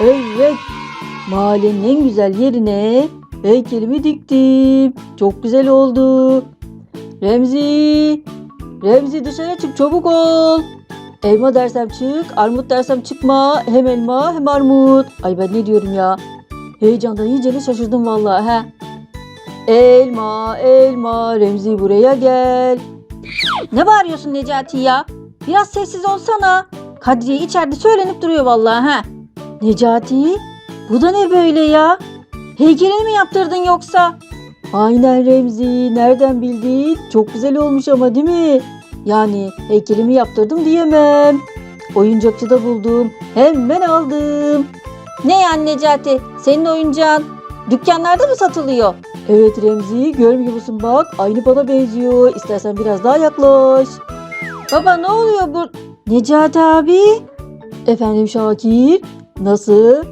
Evet. Mahallenin en güzel yerine heykelimi diktim. Çok güzel oldu. Remzi. Remzi dışarı çık çabuk ol. Elma dersem çık, armut dersem çıkma. Hem elma hem armut. Ay ben ne diyorum ya. Heyecandan iyice şaşırdım vallahi he. Elma, elma, Remzi buraya gel. Ne bağırıyorsun Necati ya? Biraz sessiz olsana. Kadriye içeride söylenip duruyor vallahi ha. Necati, bu da ne böyle ya? Heykelini mi yaptırdın yoksa? Aynen Remzi, nereden bildin? Çok güzel olmuş ama değil mi? Yani heykelimi yaptırdım diyemem. Oyuncakçıda buldum, hemen aldım. Ne yani Necati, senin oyuncağın dükkanlarda mı satılıyor? Evet Remzi, görmüyor musun bak, aynı bana benziyor. İstersen biraz daha yaklaş. Baba ne oluyor bu? Necati abi? Efendim Şakir, nasıl?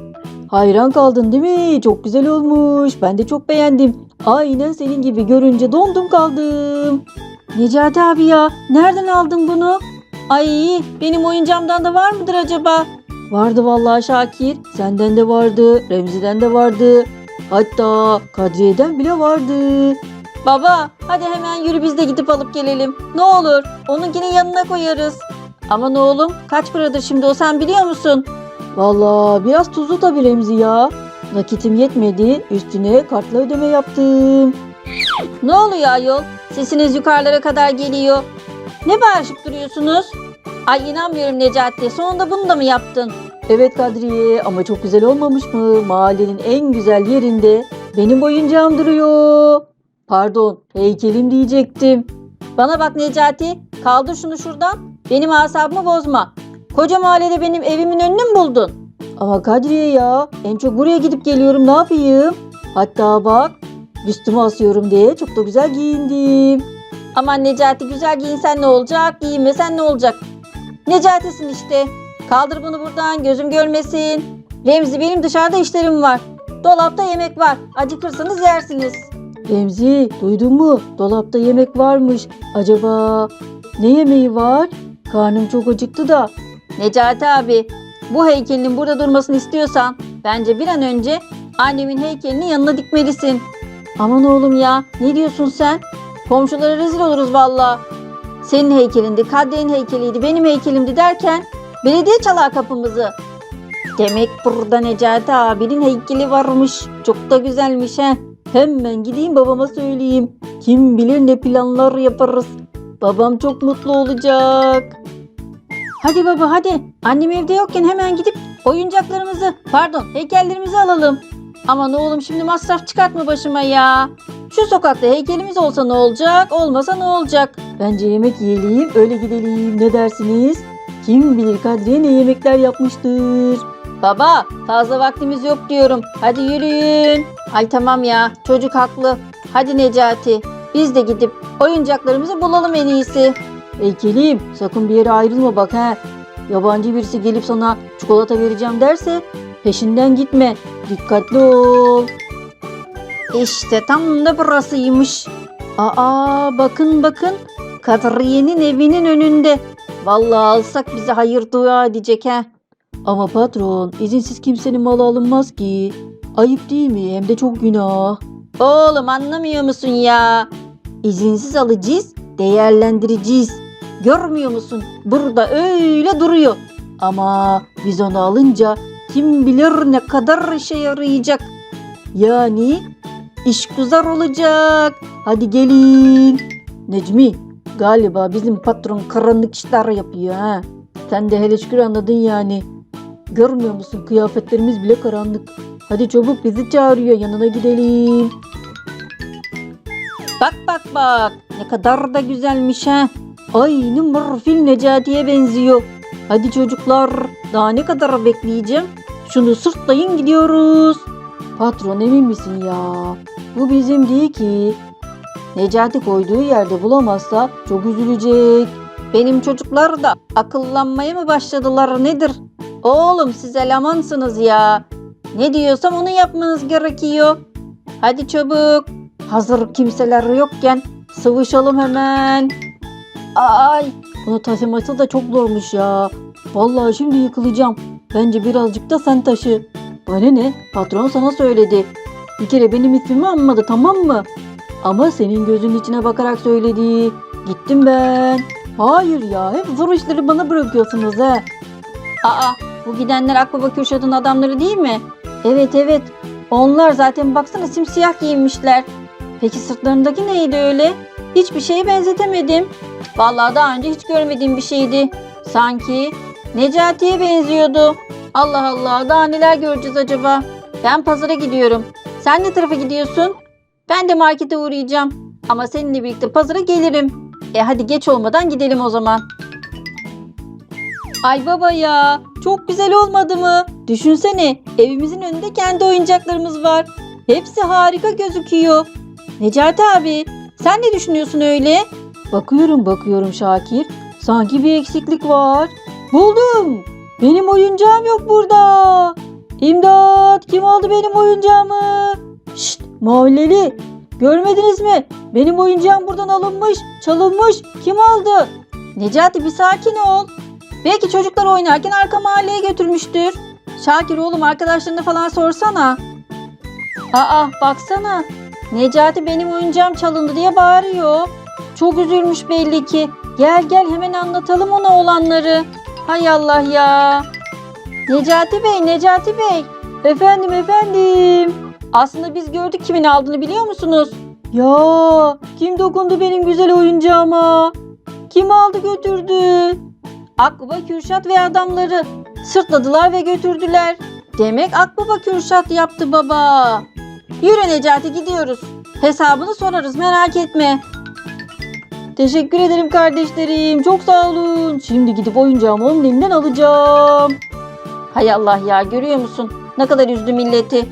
Hayran kaldın değil mi? Çok güzel olmuş. Ben de çok beğendim. Aynen senin gibi görünce dondum kaldım. Necati abi ya, nereden aldın bunu? Ay, benim oyuncağımdan da var mıdır acaba? Vardı vallahi Şakir. Senden de vardı, Remzi'den de vardı. Hatta Kadriye'den bile vardı. Baba, hadi hemen yürü biz de gidip alıp gelelim. Ne olur, onunkini yanına koyarız. Aman oğlum, kaç paradır şimdi o sen biliyor musun? Vallahi biraz tuzlu tabii Remzi ya. Nakitim yetmedi, üstüne kartla ödeme yaptım. Ne oluyor ayol? Sesiniz yukarılara kadar geliyor. Ne bağırışıp duruyorsunuz? Ay inanmıyorum Necati. Sonunda bunu da mı yaptın? Evet Kadriye ama çok güzel olmamış mı? Mahallenin en güzel yerinde benim oyuncağım duruyor. Pardon heykelim diyecektim. Bana bak Necati. Kaldır şunu şuradan. Benim asabımı bozma. Koca mahallede benim evimin önünü mü buldun? Ama Kadriye ya en çok buraya gidip geliyorum ne yapayım? Hatta bak üstüme asıyorum diye çok da güzel giyindim. Aman Necati güzel giyinsen ne olacak? Giyinmesen ne olacak? Necati'sin işte. Kaldır bunu buradan gözüm görmesin. Remzi benim dışarıda işlerim var. Dolapta yemek var. Acıkırsanız yersiniz. Remzi duydun mu? Dolapta yemek varmış. Acaba ne yemeği var? Karnım çok acıktı da. Necati abi bu heykelin burada durmasını istiyorsan bence bir an önce annemin heykelini yanına dikmelisin. Aman oğlum ya ne diyorsun sen? Komşulara rezil oluruz valla. Senin heykelindi, Kadriye'nin heykeliydi, benim heykelimdi derken belediye çalar kapımızı. Demek burada Necati abinin heykeli varmış. Çok da güzelmiş he. Hemen gideyim babama söyleyeyim. Kim bilir ne planlar yaparız. Babam çok mutlu olacak. Hadi baba hadi. Annem evde yokken hemen gidip oyuncaklarımızı, pardon heykellerimizi alalım. Aman oğlum şimdi masraf çıkartma başıma ya. Şu sokakta heykelimiz olsa ne olacak, olmasa ne olacak? Bence yemek yiyelim, öyle gidelim. Ne dersiniz? Kim bilir Kadriye ne yemekler yapmıştır. Baba, fazla vaktimiz yok diyorum. Hadi yürüyün. Ay tamam ya, çocuk haklı. Hadi Necati, biz de gidip oyuncaklarımızı bulalım en iyisi. Heykelim, sakın bir yere ayrılma bak ha. Yabancı birisi gelip sana çikolata vereceğim derse peşinden gitme. Dikkatli ol. İşte tam da burasıymış. Aa bakın bakın. Kadriye'nin evinin önünde. Vallahi alsak bize hayır dua edecek ha. Ama patron izinsiz kimsenin malı alınmaz ki. Ayıp değil mi? Hem de çok günah. Oğlum anlamıyor musun ya? İzinsiz alacağız, değerlendireceğiz. Görmüyor musun? Burada öyle duruyor. Ama biz onu alınca kim bilir ne kadar işe yarayacak. Yani iş güzel olacak. Hadi gelin. Necmi galiba bizim patron karanlık işler yapıyor ha. Sen de hele şükür anladın yani. Görmüyor musun kıyafetlerimiz bile karanlık. Hadi çabuk bizi çağırıyor yanına gidelim. Bak bak bak ne kadar da güzelmiş ha. Aynı morfil Necati'ye benziyor. Hadi çocuklar daha ne kadar bekleyeceğim? Şunu sırtlayın gidiyoruz. Patron emin misin ya? Bu bizim değil ki. Necati koyduğu yerde bulamazsa çok üzülecek. Benim çocuklar da akıllanmaya mı başladılar nedir? Oğlum siz elemansınız ya. Ne diyorsam onu yapmanız gerekiyor. Hadi çabuk. Hazır kimseler yokken sıvışalım hemen. Ay bunu taşıması da çok zormuş ya. Vallahi şimdi yıkılacağım. Bence birazcık da sen taşı. Bana ne? Patron sana söyledi. Bir kere benim ismimi anmadı tamam mı? Ama senin gözünün içine bakarak söyledi. Gittim ben. Hayır ya hep zor işleri bana bırakıyorsunuz ha. Aa bu gidenler Akbaba Kürşat'ın adamları değil mi? Evet evet. Onlar zaten baksana simsiyah giyinmişler. Peki sırtlarındaki neydi öyle? Hiçbir şeye benzetemedim. Vallahi daha önce hiç görmediğim bir şeydi. Sanki Necati'ye benziyordu. Allah Allah daha neler göreceğiz acaba? Ben pazara gidiyorum. Sen ne tarafa gidiyorsun? Ben de markete uğrayacağım. Ama seninle birlikte pazara gelirim. E hadi geç olmadan gidelim o zaman. Ay baba ya çok güzel olmadı mı? Düşünsene evimizin önünde kendi oyuncaklarımız var. Hepsi harika gözüküyor. Necati abi sen ne düşünüyorsun öyle? Bakıyorum bakıyorum Şakir. Sanki bir eksiklik var. Buldum. Benim oyuncağım yok burada. İmdat kim aldı benim oyuncağımı? Şşt mahalleli görmediniz mi? Benim oyuncağım buradan alınmış çalınmış. Kim aldı? Necati bir sakin ol. Belki çocuklar oynarken arka mahalleye götürmüştür. Şakir oğlum arkadaşlarına falan sorsana. Aa baksana. Necati benim oyuncağım çalındı diye bağırıyor. Çok üzülmüş belli ki. Gel gel hemen anlatalım ona olanları. Hay Allah ya. Necati Bey, Necati Bey. Efendim efendim. Aslında biz gördük kimin aldığını biliyor musunuz? Ya kim dokundu benim güzel oyuncağıma? Kim aldı götürdü? Akbaba Kürşat ve adamları sırtladılar ve götürdüler. Demek Akbaba Kürşat yaptı baba. Yürü Necati gidiyoruz. Hesabını sorarız merak etme. Teşekkür ederim kardeşlerim. Çok sağ olun. Şimdi gidip oyuncağımı onun elinden alacağım. Hay Allah ya görüyor musun? Ne kadar üzdü milleti.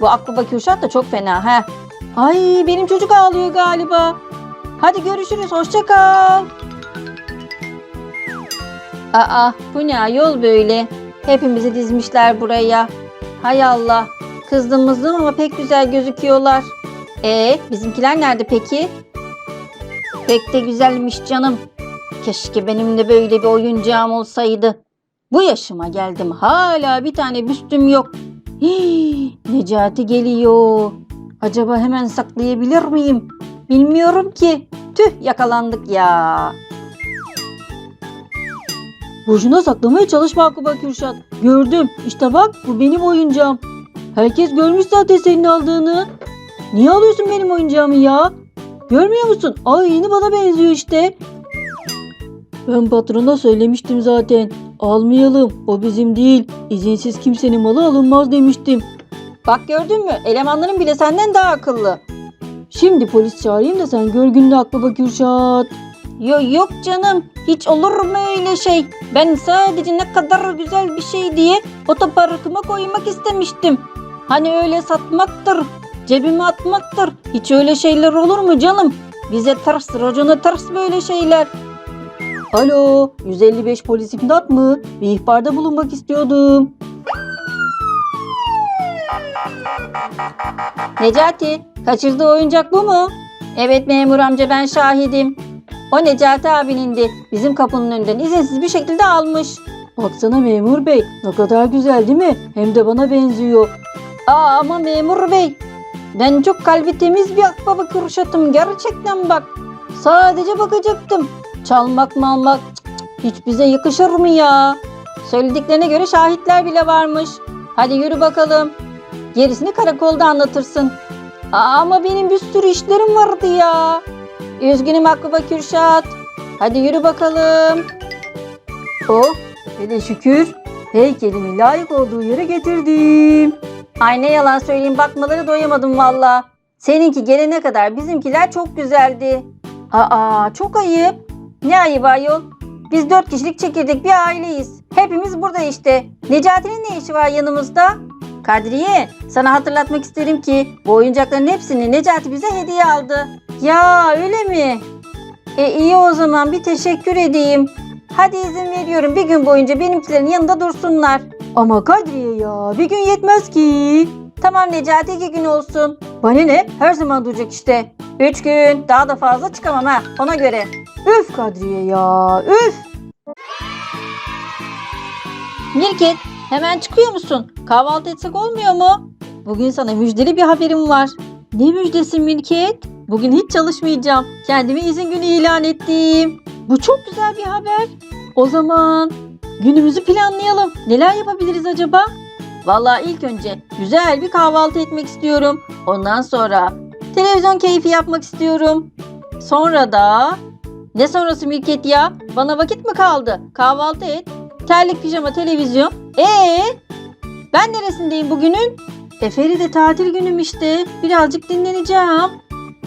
Bu Akbaba Kürşat da çok fena ha. Ay benim çocuk ağlıyor galiba. Hadi görüşürüz hoşça kal. Aa bu ne yol böyle? Hepimizi dizmişler buraya. Hay Allah. Kızdım mızdım ama pek güzel gözüküyorlar. E bizimkiler nerede peki? Pek de güzelmiş canım. Keşke benim de böyle bir oyuncağım olsaydı. Bu yaşıma geldim hala bir tane büstüm yok. Hii, Necati geliyor. Acaba hemen saklayabilir miyim? Bilmiyorum ki. Tüh yakalandık ya. Boşuna saklamaya çalışma Akuba Kürşat. Gördüm. İşte bak bu benim oyuncağım. Herkes görmüş zaten senin aldığını. Niye alıyorsun benim oyuncağımı ya? Görmüyor musun? Aynı bana benziyor işte. Ben patrona söylemiştim zaten. Almayalım. O bizim değil. İzinsiz kimsenin malı alınmaz demiştim. Bak gördün mü? Elemanların bile senden daha akıllı. Şimdi polis çağırayım da sen gör gününü Akbaba Kürşat. Yok yok canım. Hiç olur mu öyle şey? Ben sadece ne kadar güzel bir şey diye otoparkıma koymak istemiştim. Hani öyle satmaktır, cebime atmaktır. Hiç öyle şeyler olur mu canım? Bize ters, racona ters böyle şeyler. Alo, 155 polis imdat mı? Bir ihbarda bulunmak istiyordum. Necati, kaçırdığı oyuncak bu mu? Evet memur amca ben şahidim. O Necati abinindi. Bizim kapının önünden izinsiz bir şekilde almış. Baksana memur bey ne kadar güzel değil mi? Hem de bana benziyor. Aa ama memur bey. Ben çok kalbi temiz bir akbaba kürşatım gerçekten bak. Sadece bakacaktım. Çalmak mı almak cık cık, hiç bize yakışır mı ya? Söylediklerine göre şahitler bile varmış. Hadi yürü bakalım. Gerisini karakolda anlatırsın. Aa, ama benim bir sürü işlerim vardı ya. Üzgünüm Akbaba Kürşat. Hadi yürü bakalım. Oh, hele şükür heykelimi layık olduğu yere getirdim. Ay ne yalan söyleyeyim bakmaları doyamadım valla. Seninki gelene kadar bizimkiler çok güzeldi. Aa çok ayıp. Ne ayıp ayol? Biz dört kişilik çekirdek bir aileyiz. Hepimiz burada işte. Necati'nin ne işi var yanımızda? Kadriye, sana hatırlatmak isterim ki bu oyuncakların hepsini Necati bize hediye aldı. Ya öyle mi? E iyi o zaman bir teşekkür edeyim. Hadi izin veriyorum bir gün boyunca benimkilerin yanında dursunlar. Ama Kadriye ya bir gün yetmez ki. Tamam Necati iki gün olsun. Bana ne? Her zaman duracak işte. Üç gün daha da fazla çıkamam ha ona göre. Üf Kadriye ya üf. Mirket Hemen çıkıyor musun? Kahvaltı etsek olmuyor mu? Bugün sana müjdeli bir haberim var. Ne müjdesi Mirket? Bugün hiç çalışmayacağım. Kendimi izin günü ilan ettim. Bu çok güzel bir haber. O zaman günümüzü planlayalım. Neler yapabiliriz acaba? Vallahi ilk önce güzel bir kahvaltı etmek istiyorum. Ondan sonra televizyon keyfi yapmak istiyorum. Sonra da ne sonrası Mirket ya? Bana vakit mi kaldı? Kahvaltı et. Terlik, pijama, televizyon. Ee, ben neresindeyim bugünün? Eferi de tatil günüm işte. Birazcık dinleneceğim.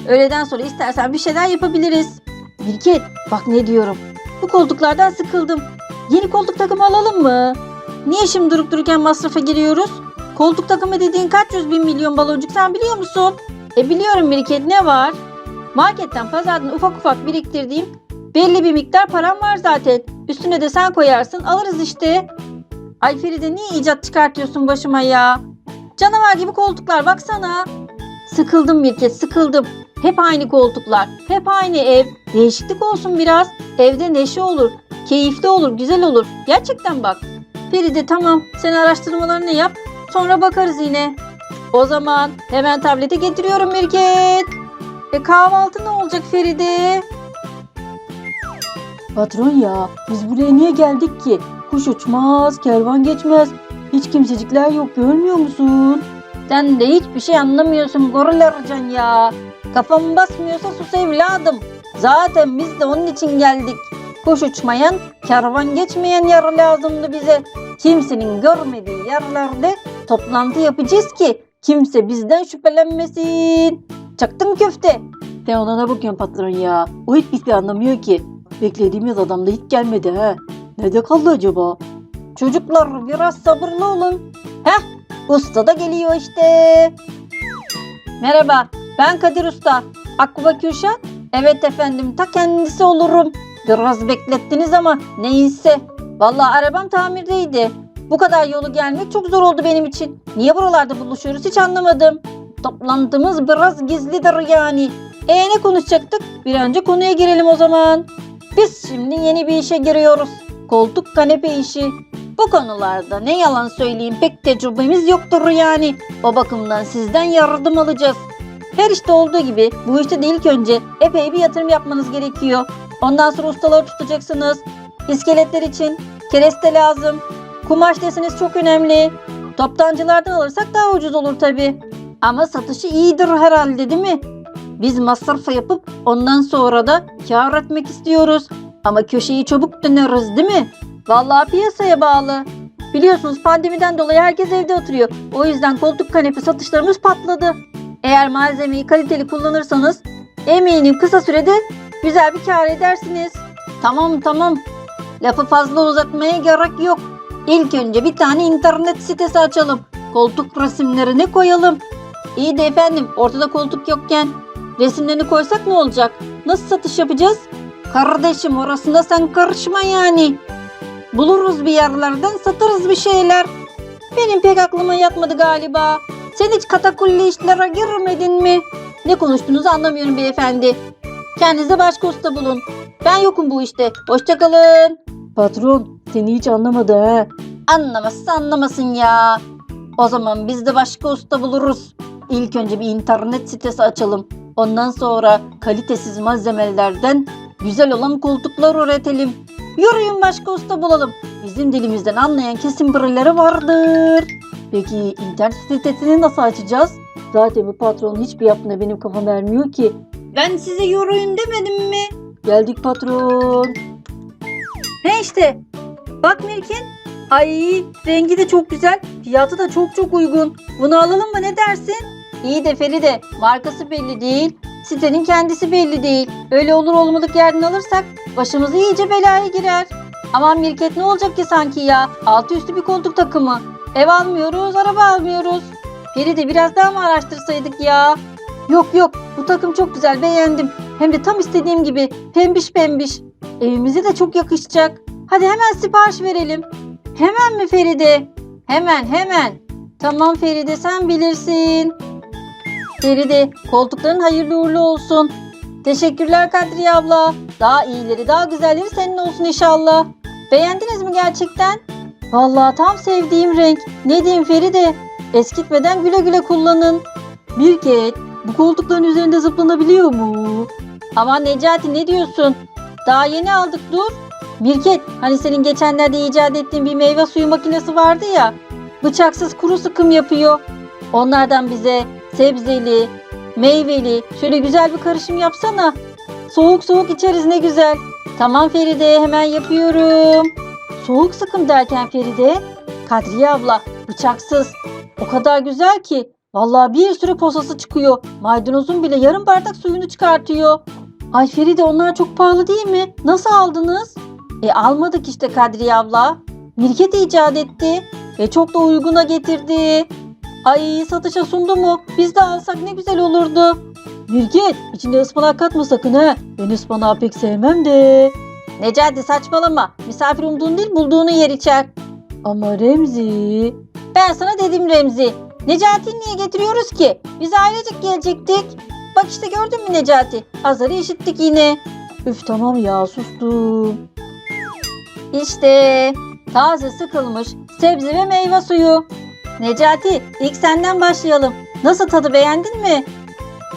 Öğleden sonra istersen bir şeyler yapabiliriz. Mirket bak ne diyorum. Bu koltuklardan sıkıldım. Yeni koltuk takımı alalım mı? Niye şimdi durup dururken masrafa giriyoruz? Koltuk takımı dediğin kaç yüz bin milyon baloncuk sen biliyor musun? E biliyorum Mirket ne var? Marketten pazardan ufak ufak biriktirdiğim belli bir miktar param var zaten. Üstüne de sen koyarsın alırız işte. Ay Feride niye icat çıkartıyorsun başıma ya? Canavar gibi koltuklar baksana. Sıkıldım Mirket sıkıldım. Hep aynı koltuklar, hep aynı ev. Değişiklik olsun biraz. Evde neşe olur, keyifli olur, güzel olur. Gerçekten bak. Feride tamam sen araştırmalarını yap. Sonra bakarız yine. O zaman hemen tableti getiriyorum Mirket. E kahvaltı ne olacak Feride? Patron ya biz buraya niye geldik ki? Kuş uçmaz, kervan geçmez. Hiç kimsecikler yok görmüyor musun? Sen de hiçbir şey anlamıyorsun goril aracan ya. Kafam basmıyorsa sus evladım. Zaten biz de onun için geldik. Kuş uçmayan, kervan geçmeyen yer lazımdı bize. Kimsenin görmediği yerlerde toplantı yapacağız ki kimse bizden şüphelenmesin. Çaktım köfte. Ben ona ne bakıyorum patron ya? O hiçbir şey anlamıyor ki. Beklediğimiz adam da hiç gelmedi ha. Nerede kaldı acaba? Çocuklar biraz sabırlı olun. Heh usta da geliyor işte. Merhaba ben Kadir Usta. Akkuba Kürşat. Evet efendim ta kendisi olurum. Biraz beklettiniz ama neyse. Vallahi arabam tamirdeydi. Bu kadar yolu gelmek çok zor oldu benim için. Niye buralarda buluşuyoruz hiç anlamadım. Toplantımız biraz gizlidir yani. E ne konuşacaktık? Bir önce konuya girelim o zaman. Biz şimdi yeni bir işe giriyoruz. Koltuk kanepe işi. Bu konularda ne yalan söyleyeyim pek tecrübemiz yoktur yani. O bakımdan sizden yardım alacağız. Her işte olduğu gibi bu işte de ilk önce epey bir yatırım yapmanız gerekiyor. Ondan sonra ustaları tutacaksınız. İskeletler için kereste lazım. Kumaş deseniz çok önemli. Toptancılardan alırsak daha ucuz olur tabi. Ama satışı iyidir herhalde değil mi? Biz masraf yapıp ondan sonra da kar etmek istiyoruz. Ama köşeyi çabuk döneriz değil mi? Vallahi piyasaya bağlı. Biliyorsunuz pandemiden dolayı herkes evde oturuyor. O yüzden koltuk kanepe satışlarımız patladı. Eğer malzemeyi kaliteli kullanırsanız eminim kısa sürede güzel bir kar edersiniz. Tamam tamam. Lafı fazla uzatmaya gerek yok. İlk önce bir tane internet sitesi açalım. Koltuk resimlerini koyalım. İyi de efendim ortada koltuk yokken resimlerini koysak ne olacak? Nasıl satış yapacağız? Kardeşim orasında sen karışma yani. Buluruz bir yerlerden satarız bir şeyler. Benim pek aklıma yatmadı galiba. Sen hiç katakulli işlere girmedin mi? Ne konuştuğunuzu anlamıyorum beyefendi. Kendinize başka usta bulun. Ben yokum bu işte. Hoşçakalın. Patron seni hiç anlamadı ha. Anlamazsa anlamasın ya. O zaman biz de başka usta buluruz. İlk önce bir internet sitesi açalım. Ondan sonra kalitesiz malzemelerden güzel olan koltuklar üretelim. Yürüyün başka usta bulalım. Bizim dilimizden anlayan kesin birileri vardır. Peki internet sitesini nasıl açacağız? Zaten bu patronun hiçbir yaptığına benim kafam ermiyor ki. Ben size yürüyün demedim mi? Geldik patron. He işte. Bak Mirkin. Ay rengi de çok güzel. Fiyatı da çok çok uygun. Bunu alalım mı ne dersin? İyi de Feride markası belli değil. Sitenin kendisi belli değil. Öyle olur olmadık yerden alırsak başımız iyice belaya girer. Aman Mirket ne olacak ki sanki ya? Altı üstü bir koltuk takımı. Ev almıyoruz, araba almıyoruz. Feride biraz daha mı araştırsaydık ya? Yok yok bu takım çok güzel beğendim. Hem de tam istediğim gibi pembiş pembiş. Evimize de çok yakışacak. Hadi hemen sipariş verelim. Hemen mi Feride? Hemen hemen. Tamam Feride sen bilirsin. Feride koltukların hayırlı uğurlu olsun. Teşekkürler Kadriye abla. Daha iyileri daha güzelleri senin olsun inşallah. Beğendiniz mi gerçekten? Vallahi tam sevdiğim renk. Ne diyeyim Feride? Eskitmeden güle güle kullanın. Mirket, bu koltukların üzerinde zıplanabiliyor mu? Aman Necati ne diyorsun? Daha yeni aldık dur. Mirket, hani senin geçenlerde icat ettiğin bir meyve suyu makinesi vardı ya. Bıçaksız kuru sıkım yapıyor. Onlardan bize sebzeli, meyveli, şöyle güzel bir karışım yapsana. Soğuk soğuk içeriz ne güzel. Tamam Feride hemen yapıyorum. Soğuk sıkım derken Feride, Kadriye abla bıçaksız. O kadar güzel ki vallahi bir sürü posası çıkıyor. Maydanozun bile yarım bardak suyunu çıkartıyor. Ay Feride onlar çok pahalı değil mi? Nasıl aldınız? E almadık işte Kadriye abla. Mirket icat etti ve çok da uyguna getirdi. Ay satışa sundu mu? Biz de alsak ne güzel olurdu. Mirket içinde ıspanak katma sakın ha. Ben ıspanağı pek sevmem de. Necati saçmalama. Misafir umduğun değil bulduğunu yer içer. Ama Remzi. Ben sana dedim Remzi. Necati'yi niye getiriyoruz ki? Biz ailecek gelecektik. Bak işte gördün mü Necati? Azarı işittik yine. Üf tamam ya sustum. İşte taze sıkılmış sebze ve meyve suyu. Necati ilk senden başlayalım. Nasıl tadı beğendin mi?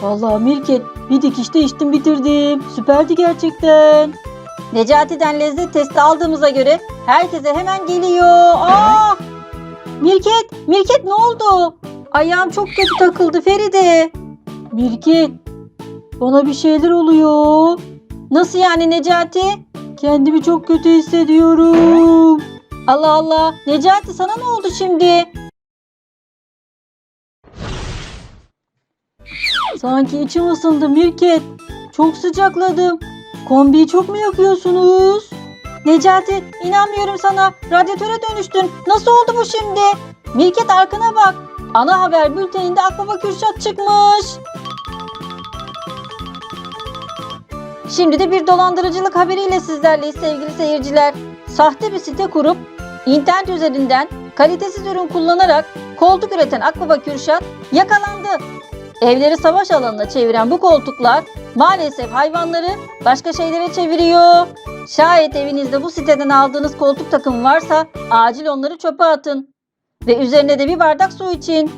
Vallahi Mirket bir dikişte içtim bitirdim. Süperdi gerçekten. Necati'den lezzet testi aldığımıza göre herkese hemen geliyor. Aa! Mirket, Mirket ne oldu? Ayağım çok kötü takıldı Feride. Mirket, bana bir şeyler oluyor. Nasıl yani Necati? Kendimi çok kötü hissediyorum. Allah Allah. Necati sana ne oldu şimdi? Sanki içim ısındı Mirket. Çok sıcakladım. Kombiyi çok mu yakıyorsunuz? Necati inanmıyorum sana. Radyatöre dönüştün. Nasıl oldu bu şimdi? Mirket arkana bak. Ana haber bülteninde Akbaba Kürşat çıkmış. Şimdi de bir dolandırıcılık haberiyle sizlerleyiz sevgili seyirciler. Sahte bir site kurup internet üzerinden kalitesiz ürün kullanarak koltuk üreten Akbaba Kürşat yakalandı. Evleri savaş alanına çeviren bu koltuklar maalesef hayvanları başka şeylere çeviriyor. Şayet evinizde bu siteden aldığınız koltuk takımı varsa acil onları çöpe atın. Ve üzerine de bir bardak su için.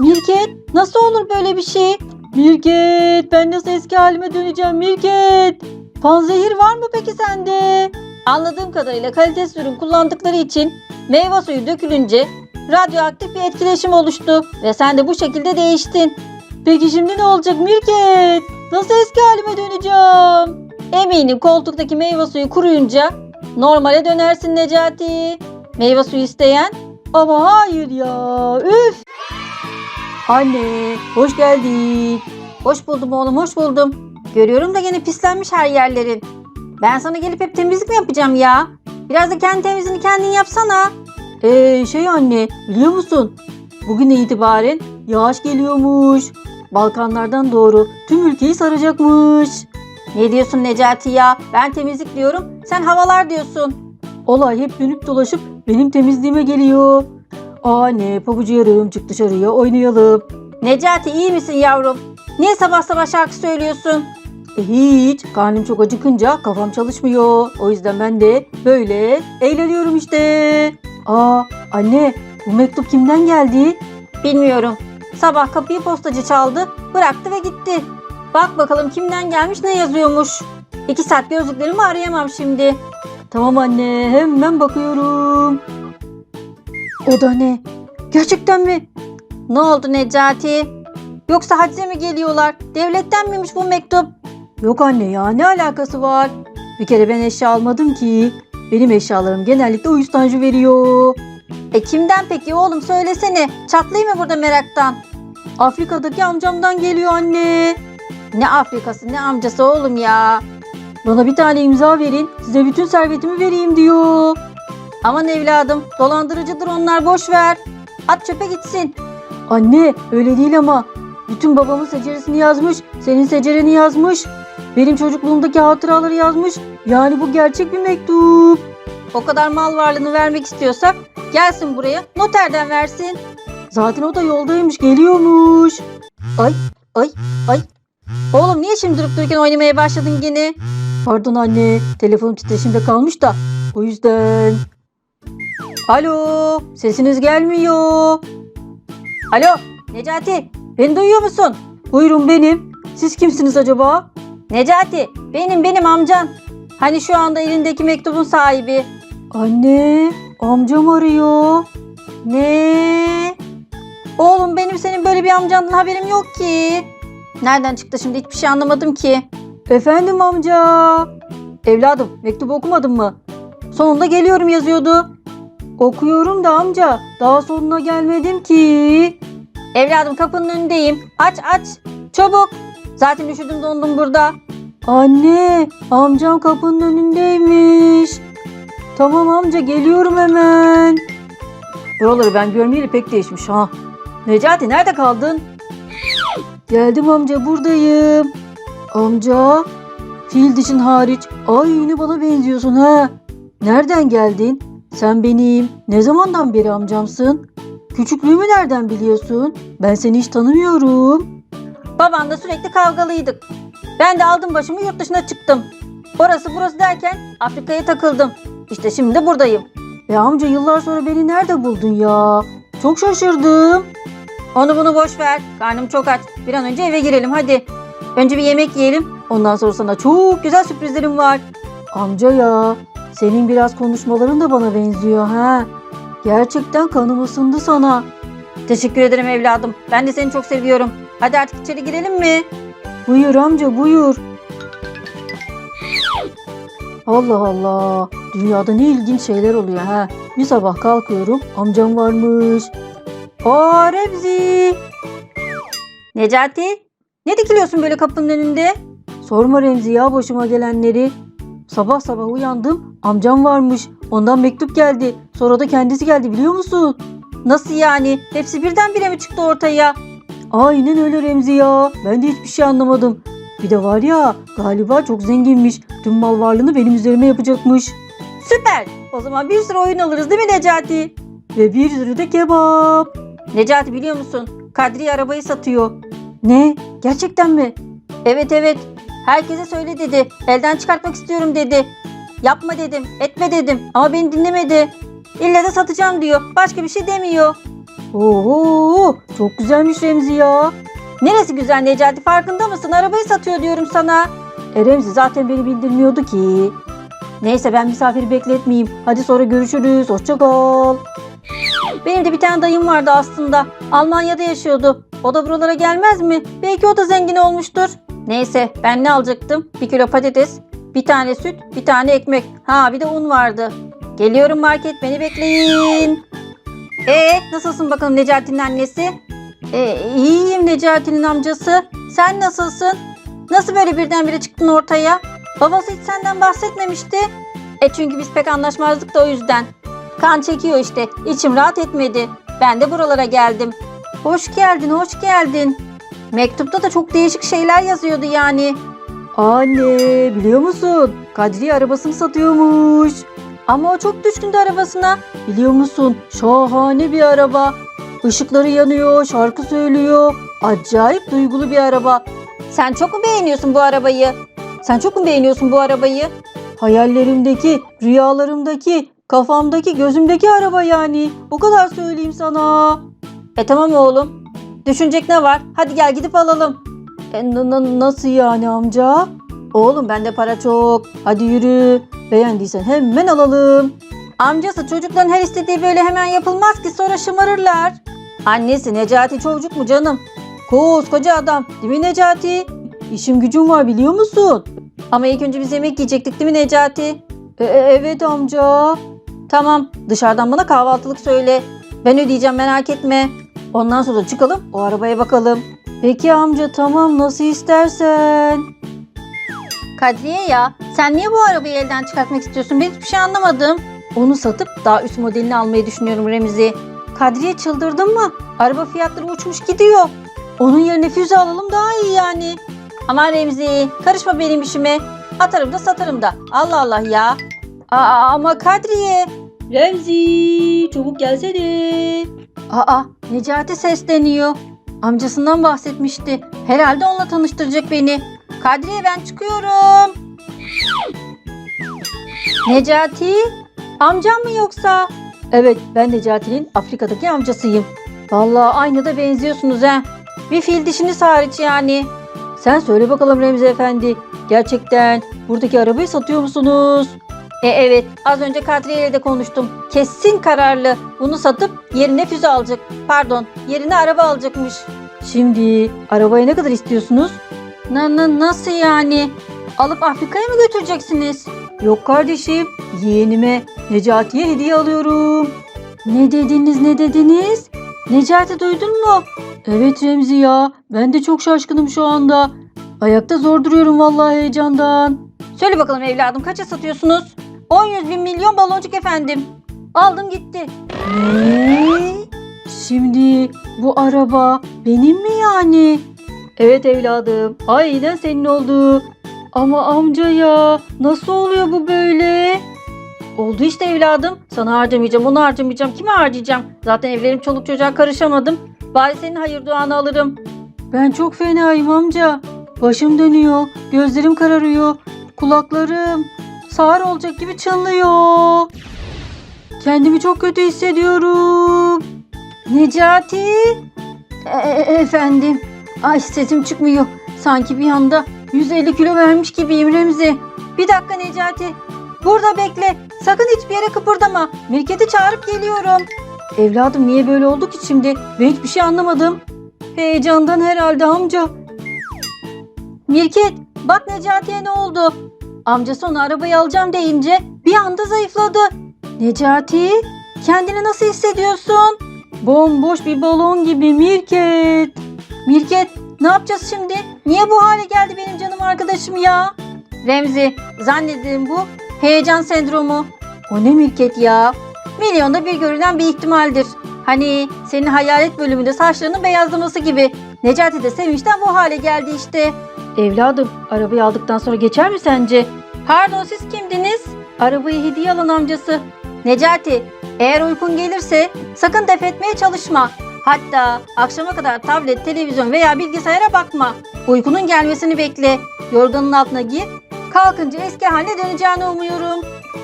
Mirket nasıl olur böyle bir şey? Mirket ben nasıl eski halime döneceğim Mirket? Panzehir var mı peki sende? Anladığım kadarıyla kalitesiz ürün kullandıkları için meyve suyu dökülünce radyoaktif bir etkileşim oluştu ve sen de bu şekilde değiştin. Peki şimdi ne olacak Mirket? Nasıl eski halime döneceğim? Eminim koltuktaki meyve suyu kuruyunca normale dönersin Necati. Meyve suyu isteyen? Ama hayır ya. Üf. Anne hoş geldin. Hoş buldum oğlum hoş buldum. Görüyorum da gene pislenmiş her yerlerin. Ben sana gelip hep temizlik mi yapacağım ya? Biraz da kendi temizliğini kendin yapsana. Ee şey anne biliyor musun? Bugün itibaren yağış geliyormuş. Balkanlardan doğru tüm ülkeyi saracakmış. Ne diyorsun Necati ya? Ben temizlik diyorum. Sen havalar diyorsun. Olay hep dönüp dolaşıp benim temizliğime geliyor. Anne pabucu yarım çık dışarıya oynayalım. Necati iyi misin yavrum? Niye sabah sabah şarkı söylüyorsun? E hiç. Karnım çok acıkınca kafam çalışmıyor. O yüzden ben de böyle eğleniyorum işte. Aa anne bu mektup kimden geldi? Bilmiyorum. Sabah kapıyı postacı çaldı, bıraktı ve gitti. Bak bakalım kimden gelmiş ne yazıyormuş. İki saat gözlüklerimi arayamam şimdi. Tamam anne hemen bakıyorum. O da ne? Gerçekten mi? Ne oldu Necati? Yoksa hacize mi geliyorlar? Devletten miymiş bu mektup? Yok anne ya ne alakası var? Bir kere ben eşya almadım ki. Benim eşyalarım genellikle uyuşturucu veriyor. E kimden peki oğlum söylesene. Çatlayayım mı burada meraktan? Afrika'daki amcamdan geliyor anne. Ne Afrikası ne amcası oğlum ya. Bana bir tane imza verin size bütün servetimi vereyim diyor. Aman evladım dolandırıcıdır onlar boş ver. At çöpe gitsin. Anne öyle değil ama. Bütün babamın seceresini yazmış. Senin secereni yazmış. Benim çocukluğumdaki hatıraları yazmış. Yani bu gerçek bir mektup. O kadar mal varlığını vermek istiyorsak gelsin buraya noterden versin. Zaten o da yoldaymış geliyormuş. Ay ay ay. Oğlum niye şimdi durup dururken oynamaya başladın gene? Pardon anne telefonum titreşimde kalmış da o yüzden. Alo, sesiniz gelmiyor. Alo, Necati, beni duyuyor musun? Buyurun benim. Siz kimsiniz acaba? Necati, benim benim amcan. Hani şu anda elindeki mektubun sahibi. Anne, amcam arıyor. Ne? Oğlum benim senin böyle bir amcandan haberim yok ki. Nereden çıktı şimdi hiçbir şey anlamadım ki. Efendim amca. Evladım mektubu okumadın mı? Sonunda geliyorum yazıyordu. Okuyorum da amca daha sonuna gelmedim ki. Evladım kapının önündeyim. Aç aç çabuk. Zaten üşüdüm dondum burada. Anne amcam kapının önündeymiş. Tamam amca geliyorum hemen. Buraları ben görmeyeli pek değişmiş ha. Necati nerede kaldın? Geldim amca buradayım. Amca fil dişin hariç aynı bana benziyorsun ha. Nereden geldin? Sen benim ne zamandan beri amcamsın? Küçüklüğümü nereden biliyorsun? Ben seni hiç tanımıyorum. Babanla sürekli kavgalıydık. Ben de aldım başımı yurt dışına çıktım. Orası burası derken Afrika'ya takıldım. İşte şimdi buradayım. Ya amca yıllar sonra beni nerede buldun ya? Çok şaşırdım. Onu bunu boş ver. Karnım çok aç. Bir an önce eve girelim hadi. Önce bir yemek yiyelim. Ondan sonra sana çok güzel sürprizlerim var. Amca ya, senin biraz konuşmaların da bana benziyor ha. Gerçekten kanım ısındı sana. Teşekkür ederim evladım. Ben de seni çok seviyorum. Hadi artık içeri girelim mi? Buyur amca buyur. Allah Allah. Dünyada ne ilginç şeyler oluyor ha. Bir sabah kalkıyorum amcam varmış. Aa Remzi. Necati. Ne dikiliyorsun böyle kapının önünde? Sorma Remzi ya başıma gelenleri. Sabah sabah uyandım amcam varmış. Ondan mektup geldi. Sonra da kendisi geldi biliyor musun? Nasıl yani? Hepsi birdenbire mi çıktı ortaya? Aynen öyle Remzi ya. Ben de hiçbir şey anlamadım. Bir de var ya galiba çok zenginmiş. Tüm mal varlığını benim üzerime yapacakmış. Süper. O zaman bir sürü oyun alırız değil mi Necati? Ve bir sürü de kebap. Necati biliyor musun? Kadriye arabayı satıyor. Ne? Gerçekten mi? Evet evet. Herkese söyle dedi. Elden çıkartmak istiyorum dedi. Yapma dedim. Etme dedim. Ama beni dinlemedi. İlle de satacağım diyor. Başka bir şey demiyor. Oo, çok güzelmiş Remzi ya. Neresi güzel Necati farkında mısın? Arabayı satıyor diyorum sana. E Remzi zaten beni bildirmiyordu ki. Neyse ben misafiri bekletmeyeyim. Hadi sonra görüşürüz. Hoşça kal. Benim de bir tane dayım vardı aslında. Almanya'da yaşıyordu. O da buralara gelmez mi? Belki o da zengin olmuştur. Neyse ben ne alacaktım? Bir kilo patates, bir tane süt, bir tane ekmek. Ha bir de un vardı. Geliyorum market beni bekleyin. Ee nasılsın bakalım Necati'nin annesi? Ee, iyiyim Necati'nin amcası. Sen nasılsın? Nasıl böyle birdenbire çıktın ortaya? Babası hiç senden bahsetmemişti. E çünkü biz pek anlaşmazdık da o yüzden. Kan çekiyor işte. İçim rahat etmedi. Ben de buralara geldim. Hoş geldin, hoş geldin. Mektupta da çok değişik şeyler yazıyordu yani. Anne, biliyor musun? Kadriye arabasını satıyormuş. Ama o çok düşkündü arabasına. Biliyor musun? Şahane bir araba. Işıkları yanıyor, şarkı söylüyor. Acayip duygulu bir araba. Sen çok mu beğeniyorsun bu arabayı? Sen çok mu beğeniyorsun bu arabayı? Hayallerimdeki, rüyalarımdaki, kafamdaki, gözümdeki araba yani. O kadar söyleyeyim sana. E tamam oğlum. Düşünecek ne var? Hadi gel gidip alalım. E, nasıl yani amca? Oğlum bende para çok. Hadi yürü. Beğendiysen hemen alalım. Amcası çocukların her istediği böyle hemen yapılmaz ki sonra şımarırlar. Annesi Necati çocuk mu canım? Koskoca adam değil mi Necati? İşim gücüm var biliyor musun? Ama ilk önce biz yemek yiyecektik değil mi Necati? E, e, evet amca. Tamam dışarıdan bana kahvaltılık söyle. Ben ödeyeceğim merak etme. Ondan sonra çıkalım o arabaya bakalım. Peki amca tamam nasıl istersen. Kadriye ya sen niye bu arabayı elden çıkartmak istiyorsun? Ben hiçbir şey anlamadım. Onu satıp daha üst modelini almayı düşünüyorum Remzi. Kadriye çıldırdın mı? Araba fiyatları uçmuş gidiyor. Onun yerine füze alalım daha iyi yani. Aman Remzi karışma benim işime. Atarım da satarım da. Allah Allah ya. Aa, ama Kadriye. Remzi çabuk gelsene. Aa Necati sesleniyor. Amcasından bahsetmişti. Herhalde onunla tanıştıracak beni. Kadriye ben çıkıyorum. Necati? Amcam mı yoksa? Evet ben Necati'nin Afrika'daki amcasıyım. Vallahi aynı da benziyorsunuz ha. Bir fil dişiniz hariç yani. Sen söyle bakalım Remzi Efendi. Gerçekten buradaki arabayı satıyor musunuz? E evet az önce Kadriye ile de konuştum. Kesin kararlı. Bunu satıp yerine füze alacak. Pardon yerine araba alacakmış. Şimdi arabaya ne kadar istiyorsunuz? Na, na, nasıl yani? Alıp Afrika'ya mı götüreceksiniz? Yok kardeşim. Yeğenime Necati'ye hediye alıyorum. Ne dediniz ne dediniz? Necati duydun mu? Evet Remzi ya. Ben de çok şaşkınım şu anda. Ayakta zor duruyorum vallahi heyecandan. Söyle bakalım evladım kaça satıyorsunuz? 10 yüz bin milyon baloncuk efendim. Aldım gitti. Ne? Şimdi bu araba benim mi yani? Evet evladım. Aynen senin oldu. Ama amca ya nasıl oluyor bu böyle? Oldu işte evladım. Sana harcamayacağım, onu harcamayacağım. Kime harcayacağım? Zaten evlerim çoluk çocuğa karışamadım. Bari senin hayır duanı alırım. Ben çok fenayım amca. Başım dönüyor, gözlerim kararıyor, kulaklarım sağır olacak gibi çınlıyor. Kendimi çok kötü hissediyorum. Necati? E- e- efendim. Ay sesim çıkmıyor. Sanki bir anda 150 kilo vermiş gibiyim Remzi. Bir dakika Necati. Burada bekle. Sakın hiçbir yere kıpırdama. Mirket'i çağırıp geliyorum. Evladım niye böyle oldu ki şimdi? Ben hiçbir şey anlamadım. Heyecandan herhalde amca. Mirket bak Necati'ye ne oldu? Amcası onu arabayı alacağım deyince bir anda zayıfladı. Necati kendini nasıl hissediyorsun? Bomboş bir balon gibi Mirket. Mirket ne yapacağız şimdi? Niye bu hale geldi benim canım arkadaşım ya? Remzi zannediyorum bu heyecan sendromu. O ne Mirket ya? Milyonda bir görülen bir ihtimaldir. Hani senin hayalet bölümünde saçlarının beyazlaması gibi. Necati de sevinçten bu hale geldi işte. Evladım arabayı aldıktan sonra geçer mi sence? Pardon siz kimdiniz? Arabayı hediye alan amcası. Necati eğer uykun gelirse sakın def etmeye çalışma. Hatta akşama kadar tablet, televizyon veya bilgisayara bakma. Uykunun gelmesini bekle. Yorganın altına gir. Kalkınca eski haline döneceğini umuyorum.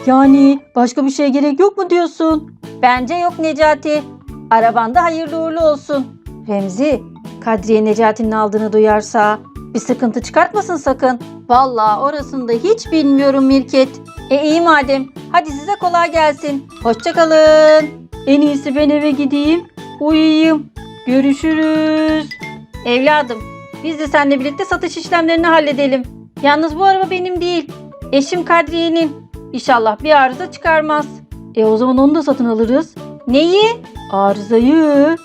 Yani başka bir şeye gerek yok mu diyorsun? Bence yok Necati. Arabanda hayırlı uğurlu olsun. Remzi, Kadriye Necati'nin aldığını duyarsa bir sıkıntı çıkartmasın sakın. Vallahi orasını da hiç bilmiyorum Mirket. E iyi madem. Hadi size kolay gelsin. Hoşçakalın. En iyisi ben eve gideyim. Uyuyayım. Görüşürüz. Evladım, biz de seninle birlikte satış işlemlerini halledelim. Yalnız bu araba benim değil. Eşim Kadriye'nin. İnşallah bir arıza çıkarmaz. E o zaman onu da satın alırız. Neyi? Arızayı.